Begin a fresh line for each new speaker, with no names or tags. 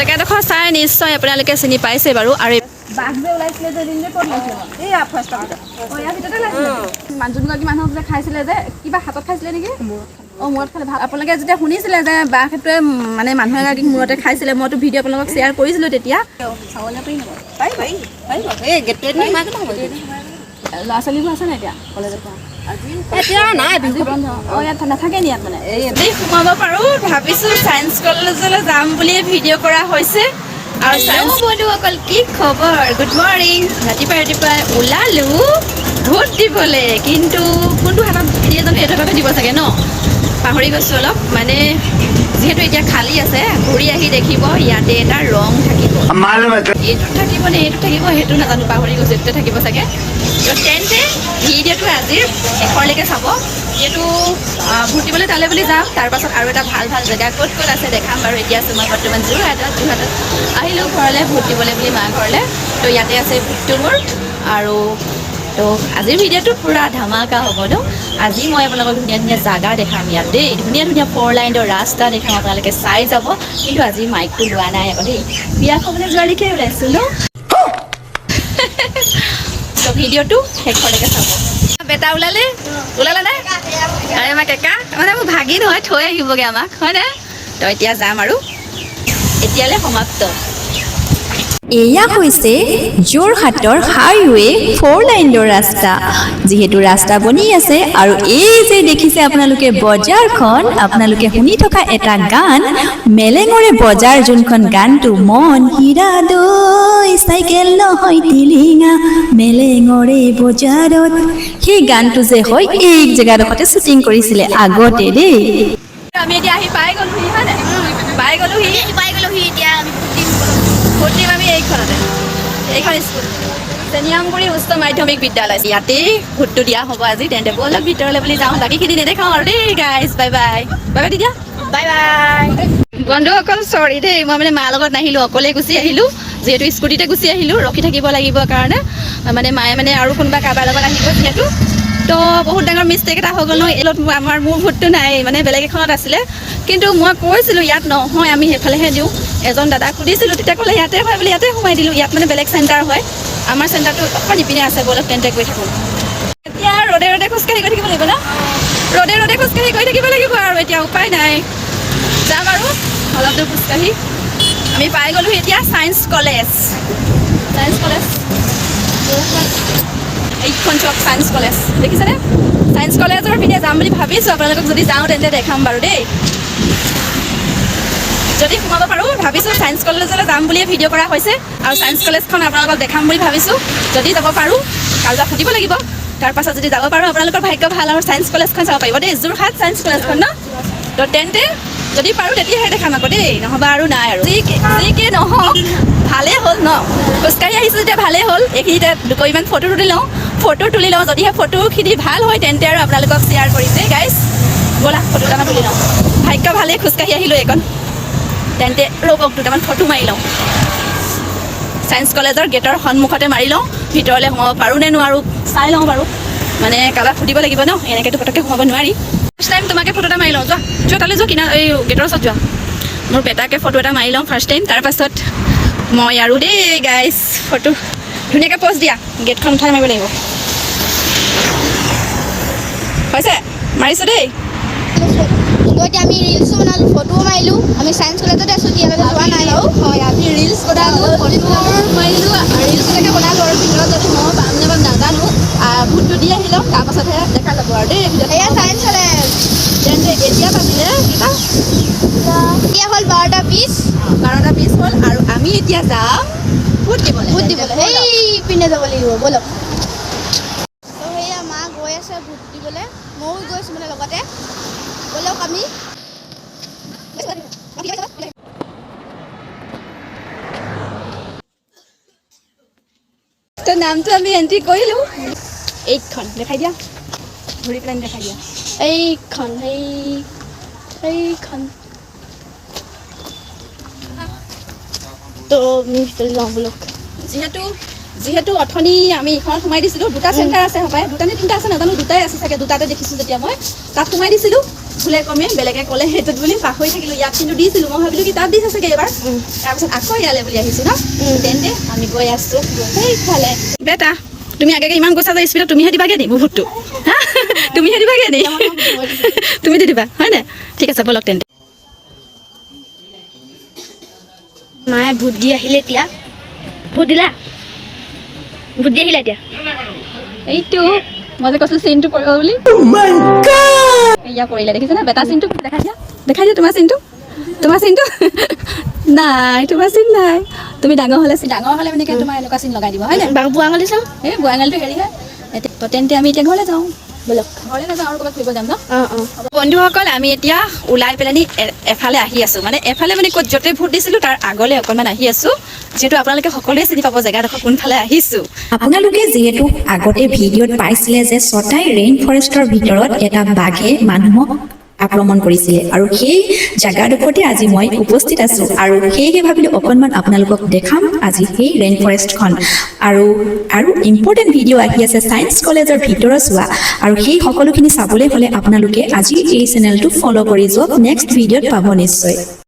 জেগাডোখৰ চাই নিশ্চয় আপোনালোকে চিনি পাইছে বাৰু আৰু যোনগৰাকী মানুহক যে খাইছিলে যে কিবা হাতত খাইছিলে নেকি অঁ মূৰত খালে ভাল আপোনালোকে যেতিয়া শুনিছিলে যে বাঘ সেইটোৱে উম, মানে মানুহ এগৰাকীক মূৰতে খাইছিলে মইতো ভিডিঅ' আপোনালোকক শ্বেয়াৰ কৰিছিলোঁ তেতিয়া পাৰি
পাৰি পাৰি
ল'ৰা ছোৱালীবোৰ আছে নাই এতিয়া কলেজত পঢ়া
এতিয়া নাই বিহু
বন্ধ। অঁ ইয়াত নাথাকে নি ইয়াত মানে? এই সোমাব পাৰোঁ। ভাবিছোঁ ছায়েন্স কলেজলৈ যাম বুলি ভিডিঅ' কৰা হৈছে। আৰু ছায়েন্স বন্ধুসকল কি খবৰ? গুড মৰ্ণিং ৰাতিপুৱা ৰাতিপুৱাই ওলালোঁ। ভোট দিবলৈ। কিন্তু কোনটো হাতত দিয়ে জানো এইটো হাততে দিব চাগে ন? পাহৰি গৈছোঁ অলপ। মানে যিহেতু এতিয়া খালী আছে ঘূৰি আহি দেখিব ইয়াতে এটা ৰং থাকিব। এইটো থাকিব নে এইটো থাকিব সেইটো নাজানো পাহৰি গৈছোঁ এইটোতে থাকিব চাগে। তেন্তে ভিডিঅ'টো আজিৰ শেষৰলৈকে চাব। যিহেতু ফুৰ্তিবলৈ তালৈ বুলি যাম তাৰপাছত আৰু এটা ভালো ভালো জেগা ক'ত ক'ত আছে দেখাম বাৰু এতিয়া আছোঁ মই বৰ্তমান যোৰহাটত যোৰহাটত আহিলোঁ ঘৰলৈ ফুৰ্তিবলৈ বুলি মা ঘৰলৈ। তো ইয়াতে আছে ভূতটো আৰু তো আজিৰ ভিডিঅ'টো পূৰা ধামাকা হ'ব ন? আজি মই আপোনালোকক ধুনীয়া ধুনীয়া জাগা দেখাম ইয়াত দেই। ধুনীয়া ধুনীয়া ফ'ৰ লাইনৰ ৰাস্তা দেখাম, আপোনালোকে চাই যাব। কিন্তু আজি মাইকটো লোৱা নাই আকৌ দেই। বিয়া খাবলৈ যোৱালৈকে ওলাইছোঁ ন? তো ভিডিঅ'টো শেষলৈকে চাব। বেটা ওলালে? ওলালে নে? আৰে আমাৰ কেকা? মানে মোৰ ভাগিন হয় থৈ আহিবগৈ আমাক হয়নে তো এতিয়া যাম আৰু। এতিয়ালৈ সমাপ্ত।
এয়া হৈছে যোৰহাটৰ হাইৱে ফ'ৰ লাইনৰ ৰাস্তা। যিহেতু ৰাস্তা বনি আছে আৰু এই যে দেখিছে আপোনালোকে বজাৰখন আপোনালোকে শুনি থকা এটা গান মেলেঙৰে বজাৰ যোনখন গানটো মন হীৰা দৈ চাইকেল নহয় টিলিঙা মেলেঙৰে বজাৰত। সেই গানটো যে হয় এই জেগাডোখৰতে শ্বুটিং কৰিছিলে আগতে দেই।
আমি এতিয়া আহি পাই গ'লোহি পাই গ'লোহি?
পাই গ'লোহি এতিয়া
ভোট আমি এইখনতে। এইখন স্কুল। চেনিয়ামগুৰি উচ্চ মাধ্যমিক বিদ্যালয়। ইয়াতেই ভোটটো দিয়া হ'ব আজি তেন্তে ব'লক ভিতৰলৈ বুলি যাওঁ। বাকীখিনি নেদেখাওঁ আৰু দেই guys bye bye bye bye তেতিয়া
বাই বাই
বন্ধুসকল চৰি দেই মই মানে মাৰ লগত নাহিলোঁ অকলে গুচি আহিলোঁ। যিহেতু স্কুটিতে গুচি আহিলোঁ ৰখি থাকিব লাগিব কাৰণে। মানে মায়ে মানে আৰু কোনোবা কাৰোবাৰ লগত আহিব যিহেতু। তো বহুত ডাঙৰ মিষ্টেক এটা হৈ গ'ল নহয় এইলত আমাৰ মোৰ ভোটটো নাই মানে বেলেগ এখনত আছিলে। কিন্তু মই কৈছিলোঁ ইয়াত নহয় আমি সেইফালেহে দিওঁ। এজন দাদাক সুধিছিলোঁ তেতিয়া ক'লে ইয়াতে হয় বুলি ইয়াতে সোমাই দিলোঁ। ইয়াত মানে বেলেগ চেণ্টাৰ হয়। আমাৰ চেণ্টাৰটো অকণ ইপিনে আছে ব'লক তেন্তে গৈ থাকোঁ। এতিয়া ৰ'দে ৰ'দে খোজকাঢ়ি গৈ থাকিব লাগিব ন? ৰ'দে ৰ'দে খোজকাঢ়ি গৈ থাকিব লাগিব আৰু এতিয়া উপায় নাই। যাম আৰু অলপ দূৰ খোজকাঢ়ি। আমি পাই গ'লোঁ এতিয়া ছায়েন্স কলেজ ছায়েন্স কলেজ এইখন চক ছায়েন্স কলেজ দেখিছেনে? ছায়েন্স কলেজৰ পিনে যাম বুলি ভাবিছোঁ। আপোনালোকক যদি যাওঁ তেন্তে দেখাম বাৰু দেই। যদি সোমাব পাৰোঁ, ভাবিছোঁ ছায়েন্স কলেজলৈ যাম বুলিয়ে ভিডিঅ' কৰা হৈছে আৰু ছায়েন্স কলেজখন আপোনালোকক দেখাম বুলি ভাবিছোঁ। যদি যাব পাৰোঁ, কাৰোবাক সুধিব লাগিব। তাৰপাছত যদি যাব পাৰোঁ, আপোনালোকৰ ভাগ্য ভালো আৰু ছায়েন্স কলেজখন চাব পাৰিব দেই। যোৰহাট ছায়েন্স কলেজখন ন? তো তেন্তে, যদি পাৰোঁ তেতিয়াহে দেখাম আকৌ দেই। নহ'বা আৰু নাই আৰু। যি কি নহওক, ভালেই হ'ল ন? খোজকাঢ়ি আহিছোঁ যেতিয়া ভালেই হ'ল। এইখিনিতে দুকপিমান ফটো তুলি লওঁ। ফটো তুলি লওঁ, যদিহে ফটোখিনি ভালো হয়, তেন্তে আৰু আপোনালোকক শ্বেয়াৰ কৰিম দেই গাইজ ব'লা, ফটো এটা তুলি লওঁ। ভাগ্য ভালেই, খোজকাঢ়ি আহিলোঁ এইকণ। তেন্তে ৰ'বক দুটামান ফটো মাৰি লওঁ। ছায়েন্স কলেজৰ গেটৰ সন্মুখতে মাৰি লওঁ, ভিতৰলৈ সোমাব পাৰোঁ নে নোৱাৰোঁ, চাই লওঁ বাৰু। মানে কাৰোবাক সুধিব লাগিব ন, এনেকৈতো পটককৈ সোমাব নোৱাৰি। ফাৰ্ষ্ট টাইম তোমাকে ফটো এটা মাৰি লওঁ, যোৱা যোৱা, তালৈ যোৱা কিনা, এই গেটৰ ওচৰত যোৱা। মোৰ বেটাকে ফটো এটা মাৰি লওঁ ফাৰ্ষ্ট টাইম তাৰপাছত মই আৰু দেই গাইজ ফটো। ধুনীয়াকৈ প'জ দিয়া, গেটখন উঠাই মাৰিব লাগিব। হৈছে? মাৰিছোঁ দেই?
তো এতিয়া আমি ৰিলছো বনালোঁ ফটোও মাৰিলোঁ। আমি ছায়েন্স কলেজতে আছোঁ এতিয়ালৈকে যোৱা নাই বাৰু।
হয় আমি ৰিলছ বনালোঁ ফটো মাৰিলোঁ ৰিলছলৈকে বনালোঁ আৰু ভিতৰত যদি মই পাম নে পাম নাজানো। ভোটটো দি আহি তাৰপাছতহে দেখা যাব আৰু দেই
এয়া ছায়েন্স কলেজ
তেন্তে এতিয়া পাতিলে কেইটা
এতিয়া হ'ল বাৰটা বিছ।
বাৰটা বিছ হ'ল আৰু আমি এতিয়া যাম ভোট দিবলৈ।
ভোট দিবলৈ। সেই পিনে যাব লাগিব ব'লক তো সেয়া মা গৈ আছে ভোট দিবলৈ ময়ো গৈছোঁ মানে লগতে ব'লক আমি
তো নামটো আমি এণ্ট্ৰি কৰিলোঁ এইটখন, দেখাই দিয়া। ঘূৰি পেলাই দেখাই দিয়া।
এইখন সেই সেইখন তো আমি ভিতৰলৈ যাওঁ ব'লক
যিহেতু যিহেতু অথনি আমি এইখনত সোমাই দিছিলোঁ, দুটা চেণ্টাৰ আছে সপায় দুটা নে তিনিটা আছে, নাজানো, দুটাই আছে চাগে, দুটাতে দেখিছোঁ যেতিয়া মই। তাত সোমাই দিছিলোঁ। ভুলে কমে বেলেগে ক'লে সেইটোত বুলি পাহৰি থাকিলোঁ। ইয়াত কিন্তু দিছিলোঁ। মই ভাবিলোঁ কি তাত দিছে চাগে এইবাৰ তাৰপিছত আকৌ ইয়ালৈ বুলি আহিছোঁ ন? তেন্তে আমি গৈ আছোঁ সেইফালে। বেটা তুমি আগে ইমান গৈছা যে স্পীডত তুমিহে দিবাগে নি মোৰ ভোটটো তুমিহে দিবাগে নি? তুমি দি দিবা হয় নাই? ঠিক আছে ব'লক তেন্তে।
মায়ে ভোট দি আহিলে এতিয়া। ভোট দিলা? ভোট দি আহিলে এতিয়া?
এইটো মই যে কৈছিলোঁ চিনটো পৰিব বুলি। এয়া পৰিলে দেখিছেনে বেটা চিনটো? দেখাই দিয়া। দেখাই দিয়া তোমাৰ চিনটো। তোমাৰ চিনটো? নাই তোমাৰ চিন নাই। তুমি ডাঙৰ হ'লে ডাঙৰ হ'লে মানে কি তোমাৰ এনেকুৱা চিন লগাই দিব হয় নাই?
বাবু বুঢ়া আঙুলি চাওঁ।
এই গোৱাঙালটো হেৰি হয়। তেন্তে আমি এতিয়া ঘৰলৈ যাওঁ। ব'লক বন্ধুসকল আমি এতিয়া ওলাই পেলানি এফালে আহি আছোঁ। মানে এফালে মানে ক'ত য'তে ভোট দিছিলোঁ তাৰ আগলৈ অকণমান আহি আছোঁ। যিহেতু আপোনালোকে সকলোৱে চিনি পাব জেগাডোখৰ কোনফালে আহিছোঁ।
আপোনালোকে যিহেতু আগতে ভিডিঅ'ত পাইছিলে যে ছটাই ৰেইন ফৰেষ্টৰ ভিতৰত এটা বাঘে মানুহক আক্ৰমণ কৰিছিলে। আৰু সেই জেগাডোখৰতে আজি মই উপস্থিত আছোঁ। আৰু সেয়েহে ভাবিলোঁ অকণমান আপোনালোকক দেখাম আজি সেই ৰেইন ফৰেষ্টখন আৰু আৰু ইম্পৰ্টেণ্ট ভিডিঅ' আহি আছে ছায়েন্স কলেজৰ ভিতৰত চোৱা। আৰু সেই সকলোখিনি চাবলৈ হ'লে আপোনালোকে আজি এই চেনেলটো ফ'ল' কৰি যাওক নেক্সট ভিডিঅ'ত পাব নিশ্চয়।